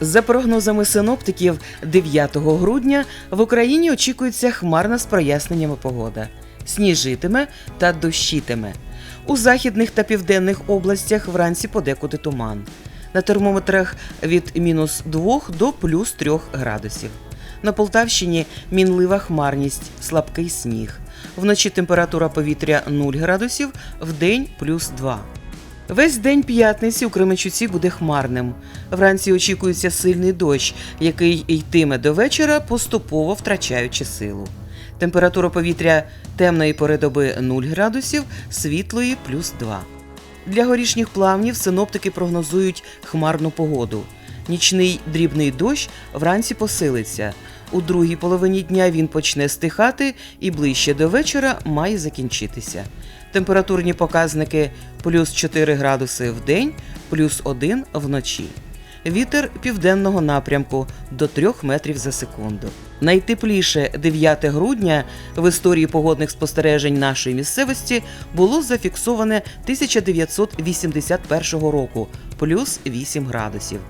За прогнозами синоптиків, 9 грудня в Україні очікується хмарна з проясненнями погода. Сніжитиме та дощитиме. У західних та південних областях вранці подекуди туман. На термометрах від мінус 2 до плюс 3 градусів. На Полтавщині мінлива хмарність, слабкий сніг. Вночі температура повітря 0 градусів, вдень плюс 2. Весь день п'ятниці у Кременчуці буде хмарним. Вранці очікується сильний дощ, який йтиме до вечора, поступово втрачаючи силу. Температура повітря темної пори доби 0 градусів, світлої плюс 2. Для горішніх плавнів синоптики прогнозують хмарну погоду. Нічний дрібний дощ вранці посилиться. У другій половині дня він почне стихати і ближче до вечора має закінчитися. Температурні показники плюс 4 градуси в день, плюс 1 вночі. Вітер південного напрямку до 3 метрів за секунду. Найтепліше 9 грудня в історії погодних спостережень нашої місцевості було зафіксоване 1981 року плюс 8 градусів.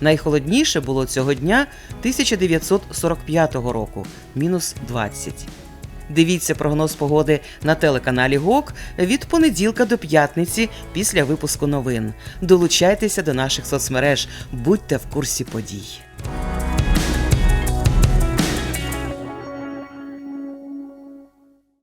Найхолодніше було цього дня 1945 року мінус 20. Дивіться прогноз погоди на телеканалі ГОК від понеділка до п'ятниці після випуску новин. Долучайтеся до наших соцмереж, будьте в курсі подій.